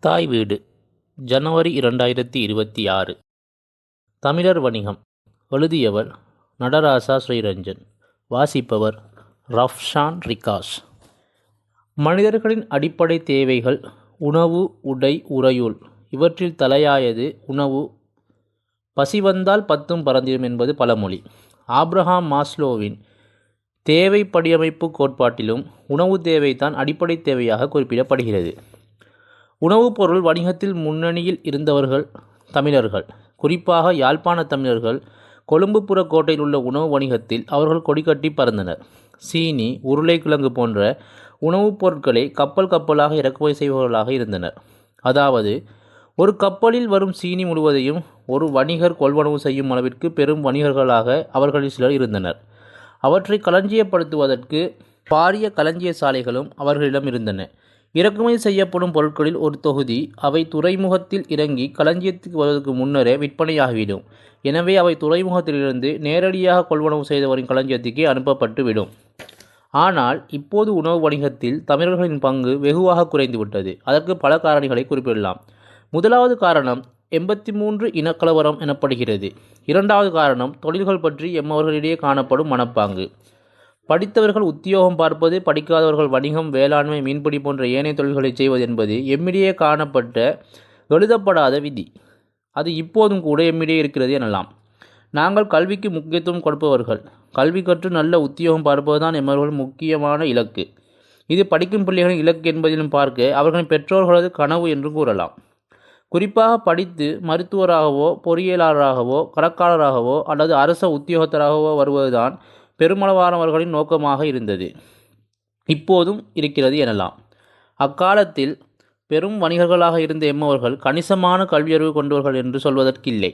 தாய் வீடு ஜனவரி இரண்டாயிரத்தி இருபத்தி ஆறு. தமிழர் வணிகம் எழுதியவர் நடராசா ஸ்ரீரஞ்சன் வாசிப்பவர் ரஃப்ஷான் ரிகாஸ். மனிதர்களின் அடிப்படை தேவைகள் உணவு உடை உறையுள் இவற்றில் தலையாயது உணவு. பசி வந்தால் பத்தும் பறந்திடும் என்பது பழமொழி. ஆப்ரஹாம் மாஸ்லோவின் தேவை படியமைப்பு கோட்பாட்டிலும் உணவு தேவைதான் அடிப்படை தேவையாக குறிப்பிடப்படுகிறது. உணவுப் பொருள் வணிகத்தில் முன்னணியில் இருந்தவர்கள் தமிழர்கள். குறிப்பாக யாழ்ப்பாண தமிழர்கள் கொழும்புப்புற கோட்டையில் உள்ள உணவு வணிகத்தில் அவர்கள் கொடிகட்டி பறந்தனர். சீனி உருளைக்கிழங்கு போன்ற உணவுப் பொருட்களை கப்பல் கப்பலாக இறக்குமதி செய்பவர்களாக இருந்தனர். அதாவது ஒரு கப்பலில் வரும் சீனி முழுவதையும் ஒரு வணிகர் கொள்வனவு செய்யும் அளவிற்கு பெரும் வணிகர்களாக அவர்களில் சிலர் இருந்தனர். அவற்றை களஞ்சியப்படுத்துவதற்கு பாரிய களஞ்சிய சாலைகளும் அவர்களிடம் இருந்தன. இறக்குமதி செய்யப்படும் பொருட்களில் ஒரு தொகுதி அவை துறைமுகத்தில் இறங்கி களஞ்சியத்துக்கு வருவதற்கு முன்னரே விற்பனையாகிவிடும். எனவே அவை துறைமுகத்திலிருந்து நேரடியாக கொள்வனவு செய்தவரின் களஞ்சியத்துக்கே அனுப்பப்பட்டு விடும் ஆனால் இப்போது உணவு வணிகத்தில் தமிழர்களின் பங்கு வெகுவாக குறைந்துவிட்டது. அதற்கு பல காரணிகளை குறிப்பிடலாம். முதலாவது காரணம் எண்பத்தி மூன்று இனக்கலவரம் எனப்படுகிறது. இரண்டாவது காரணம் தொழில்கள் பற்றி எம்மவர்களிடையே காணப்படும் மனப்பாங்கு. படித்தவர்கள் உத்தியோகம் பார்ப்பது படிக்காதவர்கள் வணிகம் வேளாண்மை மீன்பிடி போன்ற ஏனைய தொழில்களை செய்வது என்பது எம்மிடையே காணப்பட்ட எழுதப்படாத விதி. அது இப்போதும் கூட எம்மிடையே இருக்கிறது எனலாம். நாங்கள் கல்விக்கு முக்கியத்துவம் கொடுப்பவர்கள். கல்வி கற்று நல்ல உத்தியோகம் பார்ப்பதுதான் எம்மவர்கள் முக்கியமான இலக்கு. இது படிக்கும் பிள்ளைகளின் இலக்கு என்பதிலும் பார்க்க அவர்களின் பெற்றோர்களது கனவு என்று கூறலாம். குறிப்பாக படித்து மருத்துவராகவோ பொறியியலாளராகவோ கணக்காளராகவோ அல்லது அரச உத்தியோகத்தராகவோ வருவதுதான் பெருமளவானவர்களின் நோக்கமாக இருந்தது. இப்போதும் இருக்கிறது எனலாம். அக்காலத்தில் பெரும் வணிகர்களாக இருந்த எம்மவர்கள் கணிசமான கல்வியறிவு கொண்டவர்கள் என்று சொல்வதற்கில்லை.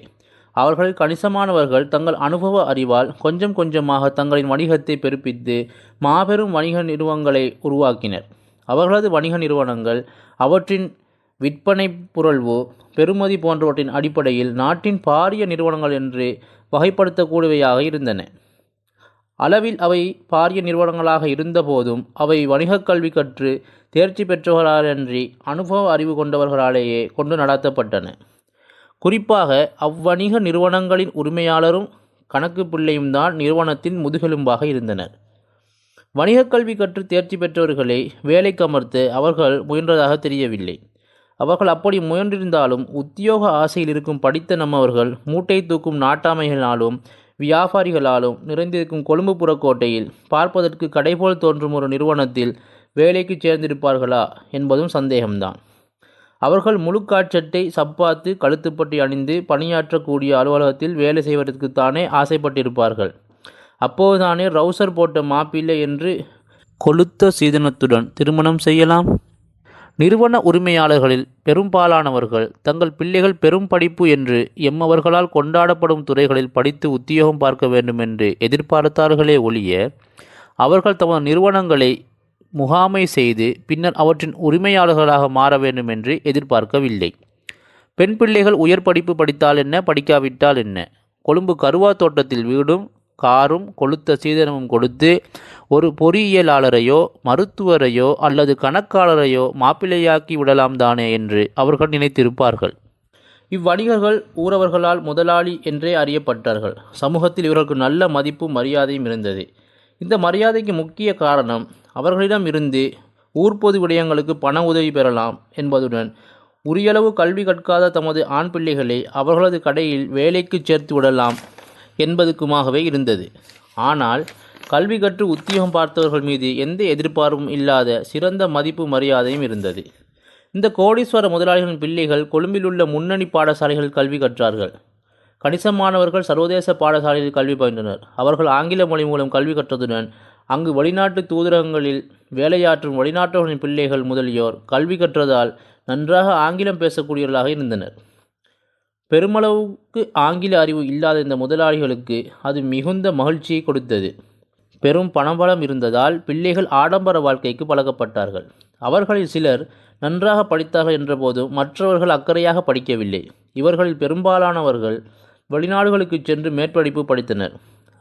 அவர்கள் கணிசமானவர்கள் தங்கள் அனுபவ அறிவால் கொஞ்சம் கொஞ்சமாக தங்களின் வணிகத்தை பெருப்பித்து மாபெரும் வணிக நிறுவனங்களை உருவாக்கினர். அவர்களது வணிக நிறுவனங்கள் அவற்றின் விற்பனை புரள்வு பெறுமதி போன்றவற்றின் அடிப்படையில் நாட்டின் பாரிய நிறுவனங்கள் என்று வகைப்படுத்தக்கூடியவையாக இருந்தன. அளவில் அவை பாரிய நிறுவனங்களாக இருந்தபோதும் அவை வணிகக் கல்வி கற்று தேர்ச்சி பெற்றவர்களாலன்றி அனுபவ அறிவு கொண்டவர்களாலேயே கொண்டு நடத்தப்பட்டன. குறிப்பாக அவ்வணிக நிறுவனங்களின் உரிமையாளரும் கணக்கு பிள்ளையும் தான் நிறுவனத்தின் முதுகெலும்பாக இருந்தனர். வணிகக் கல்வி கற்று தேர்ச்சி பெற்றவர்களை வேலைக்கமர்த்த அவர்கள் முயன்றதாக தெரியவில்லை. அவர்கள் அப்படி முயன்றிருந்தாலும் உத்தியோக ஆசையில் இருக்கும் படித்த நம்மவர்கள் மூட்டை தூக்கும் நாட்டாமைகளாலும் வியாபாரிகளாலும் நிறைந்திருக்கும் கொழும்பு புறக்கோட்டையில் பார்ப்பதற்கு கடைபோல் தோன்றும் ஒரு நிறுவனத்தில் வேலைக்கு சேர்ந்திருப்பார்களா என்பதும் சந்தேகம்தான். அவர்கள் முழு காட்சட்டை சப்பாத்து கழுத்துப்பட்டி அணிந்து பணியாற்றக்கூடிய அலுவலகத்தில் வேலை செய்வதற்குத்தானே ஆசைப்பட்டிருப்பார்கள். அப்போதுதானே ரவுசர் போட்ட மாப்பிள்ளை என்று கொளுத்த சீதனத்துடன் திருமணம் செய்யலாம்? நிறுவன உரிமையாளர்களில் பெரும்பாலானவர்கள் தங்கள் பிள்ளைகள் பெரும் படிப்பு என்று எம்மவர்களால் கொண்டாடப்படும் துறைகளில் படித்து உத்தியோகம் பார்க்க வேண்டும் என்று எதிர்பார்த்தார்களே ஒழிய அவர்கள் தமது நிறுவனங்களை முகாமை செய்து பின்னர் அவற்றின் உரிமையாளர்களாக மாற வேண்டும் என்று எதிர்பார்க்கவில்லை. பெண் பிள்ளைகள் உயர் படிப்பு படித்தால் என்ன படிக்காவிட்டால் என்ன? கொழும்பு கருவா தோட்டத்தில் வீடும் காரும் கொளுத்த சீதனமும் கொடுத்து ஒரு பொறியியலாளரையோ மருத்துவரையோ அல்லது கணக்காளரையோ மாப்பிள்ளையாக்கி விடலாம் தானே என்று அவர்கள் நினைத்திருப்பார்கள். இவ்வணிகர்கள் ஊரவர்களால் முதலாளி என்றே அறியப்பட்டார்கள். சமூகத்தில் இவர்களுக்கு நல்ல மதிப்பும் மரியாதையும் இருந்தது. இந்த மரியாதைக்கு முக்கிய காரணம் அவர்களிடம் இருந்து ஊர்ப்பொது விடயங்களுக்கு பண உதவி பெறலாம் என்பதுடன் உரியளவு கல்வி கற்காத தமது ஆண் பிள்ளைகளை அவர்களது கடையில் வேலைக்கு சேர்த்து விடலாம் என்பதுக்குமாகவே இருந்தது. ஆனால் கல்வி கற்று உத்தியோகம் பார்த்தவர்கள் மீது எந்த எதிர்பார்ப்பும் இல்லாத சிறந்த மதிப்பு மரியாதையும் இருந்தது. இந்த கோடீஸ்வர முதலாளிகளின் பிள்ளைகள் கொழும்பில் உள்ள முன்னணி பாடசாலைகளில் கல்வி கற்றார்கள். கணிசமானவர்கள் சர்வதேச பாடசாலையில் கல்வி பயின்றனர். அவர்கள் ஆங்கில மொழி மூலம் கல்வி கற்றதுடன் அங்கு வெளிநாட்டு தூதரகங்களில் வேலையாற்றும் வெளிநாட்டவர்களின் பிள்ளைகள் முதலியோர் கல்வி கற்றதால் நன்றாக ஆங்கிலம் பேசக்கூடியவர்களாக இருந்தனர். பெருமளவுக்கு ஆங்கில அறிவு இல்லாத இந்த முதலாளிகளுக்கு அது மிகுந்த மகிழ்ச்சியை கொடுத்தது. பெரும் பணபலம் இருந்ததால் பிள்ளைகள் ஆடம்பர வாழ்க்கைக்கு பழக்கப்பட்டார்கள். அவர்களில் சிலர் நன்றாக படித்தார்கள் என்றபோதும் மற்றவர்கள் அக்கறையாக படிக்கவில்லை. இவர்களில் பெரும்பாலானவர்கள் வெளிநாடுகளுக்கு சென்று மேற்படிப்பு படித்தனர்.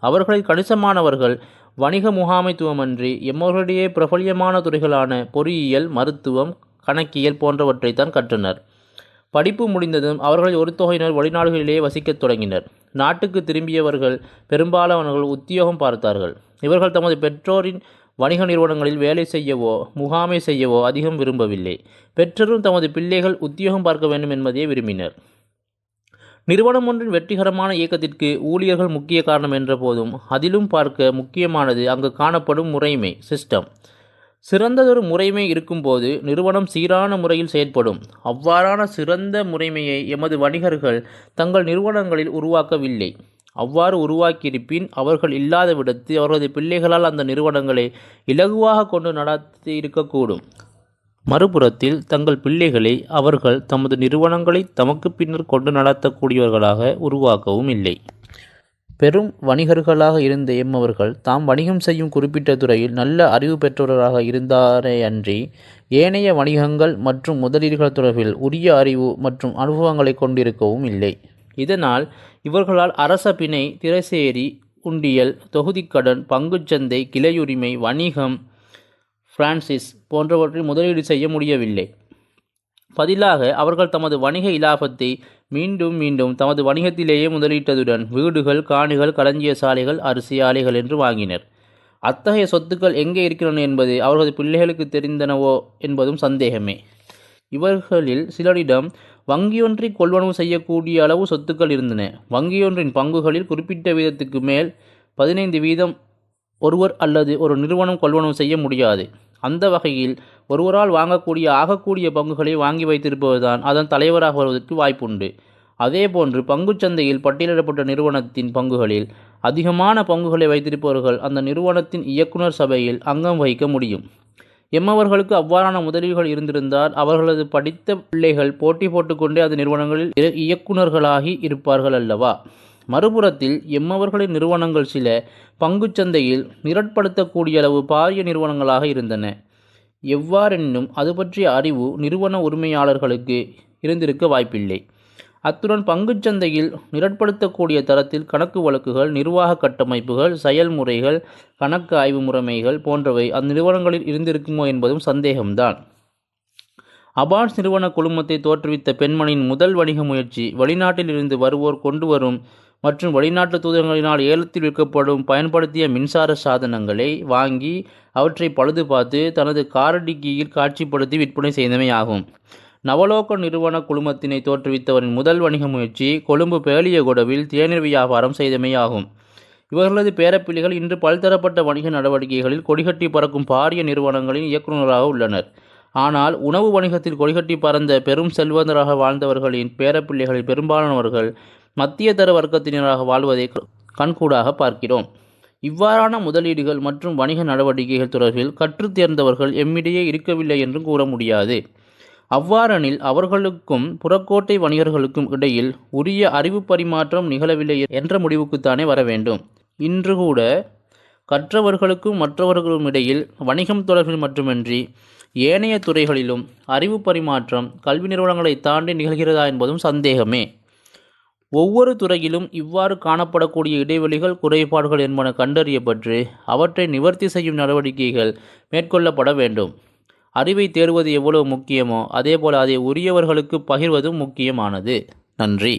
அவர்களில் கணிசமானவர்கள் வணிக முகாமைத்துவமன்றி எம்மவர்களிடையே பிரபல்யமான துறைகளான பொறியியல் மருத்துவம் கணக்கியல் போன்றவற்றைத்தான் கற்றனர். படிப்பு முடிந்ததும் அவர்களில் ஒரு தொகையினர் வெளிநாடுகளிலேயே வசிக்கத் தொடங்கினர். நாட்டுக்கு திரும்பியவர்கள் பெரும்பாலானவர்கள் உத்தியோகம் பார்த்தார்கள். இவர்கள் தமது பெற்றோரின் வணிக நிறுவனங்களில் வேலை செய்யவோ முகாமை செய்யவோ அதிகம் விரும்பவில்லை. பெற்றோரும் தமது பிள்ளைகள் உத்தியோகம் பார்க்க வேண்டும் என்பதையே விரும்பினர். நிறுவனம் ஒன்றின் வெற்றிகரமான இயக்கத்திற்கு ஊழியர்கள் முக்கிய காரணம் என்ற போதும் அதிலும் பார்க்க முக்கியமானது அங்கு காணப்படும் முறைமை சிஸ்டம் சிறந்ததொரு முறைமை இருக்கும்போது நிறுவனம் சீரான முறையில் செயற்படும். அவ்வாறான சிறந்த முறைமையை எமது வணிகர்கள் தங்கள் நிறுவனங்களில் உருவாக்கவில்லை. அவ்வாறு உருவாக்கியிருப்பின் அவர்கள் இல்லாத விடத்து பிள்ளைகளால் அந்த நிறுவனங்களை இலகுவாக கொண்டு நடத்தி இருக்கக்கூடும் மறுபுறத்தில் தங்கள் பிள்ளைகளை அவர்கள் தமது நிறுவனங்களை தமக்கு பின்னர் கொண்டு நடத்தக்கூடியவர்களாக உருவாக்கவும் இல்லை. பெரும் வணிகர்களாக இருந்த எம்மவர்கள் தாம் வணிகம் செய்யும் குறிப்பிட்ட துறையில் நல்ல அறிவு பெற்றவர்களாக இருந்தாரே அன்றி ஏனைய வணிகங்கள் மற்றும் முதலீடுகள் தொடர்பில் உரிய அறிவு மற்றும் அனுபவங்களை கொண்டிருக்கவும் இல்லை. இதனால் இவர்களால் அரச பிணை திரைசேரி உண்டியல் தொகுதிக்கடன் பங்குச்சந்தை கிளையுரிமை வணிகம் பிரான்சிஸ் போன்றவற்றில் முதலீடு செய்ய முடியவில்லை. பதிலாக அவர்கள் தமது வணிக இலாபத்தை மீண்டும் மீண்டும் தமது வணிகத்திலேயே முதலீட்டதுடன் வீடுகள் காணிகள் களஞ்சிய சாலைகள் அரிசி ஆலைகள் என்று வாங்கினர். அத்தகைய சொத்துக்கள் எங்கே இருக்கின்றன என்பது அவர்களது பிள்ளைகளுக்கு தெரிந்தனவோ என்பதும் சந்தேகமே. இவர்களில் சிலரிடம் வங்கியொன்றை கொள்வனவு செய்யக்கூடிய அளவு சொத்துக்கள் இருந்தன. வங்கியொன்றின் பங்குகளில் குறிப்பிட்ட வீதத்துக்கு மேல் பதினைந்து வீதம் ஒருவர் அல்லது ஒரு நிறுவனம் கொள்வனவு செய்ய முடியாது. அந்த வகையில் ஒருவரால் வாங்கக்கூடிய ஆகக்கூடிய பங்குகளை வாங்கி வைத்திருப்பதுதான் அதன் தலைவராக வருவதற்கு வாய்ப்புண்டு. அதேபோன்று பங்குச்சந்தையில் பட்டியலிடப்பட்ட நிறுவனத்தின் பங்குகளில் அதிகமான பங்குகளை வைத்திருப்பவர்கள் அந்த நிறுவனத்தின் இயக்குனர் சபையில் அங்கம் வகிக்க முடியும். எம்மவர்களுக்கு அவ்வாறான முதலீடுகள் இருந்திருந்தால் அவர்களது படித்த பிள்ளைகள் போட்டி போட்டுக்கொண்டே அந்த நிறுவனங்களில் இயக்குநர்களாகி இருப்பார்கள் அல்லவா? மறுபுறத்தில் எம்மவர்களின் நிறுவனங்கள் சில பங்குச்சந்தையில் நிரட்படுத்தக்கூடிய அளவு பாரிய நிறுவனங்களாக இருந்தன. எவ்வாறெனினும் அது பற்றிய அறிவு நிறுவன உரிமையாளர்களுக்கு இருந்திருக்க வாய்ப்பில்லை. அத்துடன் பங்குச்சந்தையில் நிரட்படுத்தக்கூடிய தரத்தில் கணக்கு வழக்குகள் நிர்வாக கட்டமைப்புகள் செயல்முறைகள் கணக்கு ஆய்வு முறைமைகள் போன்றவை அந்நிறுவனங்களில் இருந்திருக்குமோ என்பதும் சந்தேகம்தான். அபான்ஸ் நிறுவன குழுமத்தை தோற்றுவித்த பெண்மணியின் முதல் வணிக முயற்சி வெளிநாட்டில் இருந்து வருவோர் கொண்டு வரும் மற்றும் வெளிநாட்டு தூதரங்களினால் ஏலத்தில் விற்கப்படும் பயன்படுத்திய மின்சார சாதனங்களை வாங்கி அவற்றை பழுது பார்த்து தனது காரடிக்கியில் காட்சிப்படுத்தி விற்பனை செய்தமை ஆகும். நவலோக நிறுவன குழுமத்தினை தோற்றுவித்தவரின் முதல் வணிக முயற்சி கொழும்பு பேலியகுடவில் தேநீர் வியாபாரம் செய்தமையாகும் இவர்களது பேரப்பிள்ளைகள் இன்று பல்தரப்பட்ட வணிக நடவடிக்கைகளில் கொடிகட்டி பறக்கும் பாரிய நிறுவனங்களின் இயக்குநராக உள்ளனர். ஆனால் உணவு வணிகத்தில் கொடிகட்டி பறந்த பெரும் செல்வந்தராக வாழ்ந்தவர்களின் பேரப்பிள்ளைகளில் பெரும்பாலானவர்கள் மத்திய தர வர்க்கத்தினராக வாழ்வதை கண்கூடாக பார்க்கிறோம். இவ்வாறான முதலீடுகள் மற்றும் வணிக நடவடிக்கைகள் தொடர்பில் கற்றுத் தேர்ந்தவர்கள் எம்மிடையே இருக்கவில்லை என்றும் கூற முடியாது. அவ்வாறெனில் அவர்களுக்கும் புறக்கோட்டை வணிகர்களுக்கும் இடையில் உரிய அறிவு பரிமாற்றம் நிகழவில்லை என்ற முடிவுக்குத்தானே வர வேண்டும். இன்று கூட கற்றவர்களுக்கும் மற்றவர்களும் இடையில் வணிகம் தொடர்பில் மட்டுமின்றி ஏனைய துறைகளிலும் அறிவு பரிமாற்றம் கல்வி நிறுவனங்களை தாண்டி நிகழ்கிறதா என்பதும் சந்தேகமே. ஒவ்வொரு துறையிலும் இவ்வாறு காணப்படக்கூடிய இடைவெளிகள் குறைபாடுகள் என்பன கண்டறியப்பட்டு அவற்றை நிவர்த்தி செய்யும் நடவடிக்கைகள் மேற்கொள்ளப்பட வேண்டும். அறிவை தேடுவது எவ்வளவு முக்கியமோ அதேபோல் அதை உரியவர்களுக்கு பகிர்வதும் முக்கியமானது. நன்றி.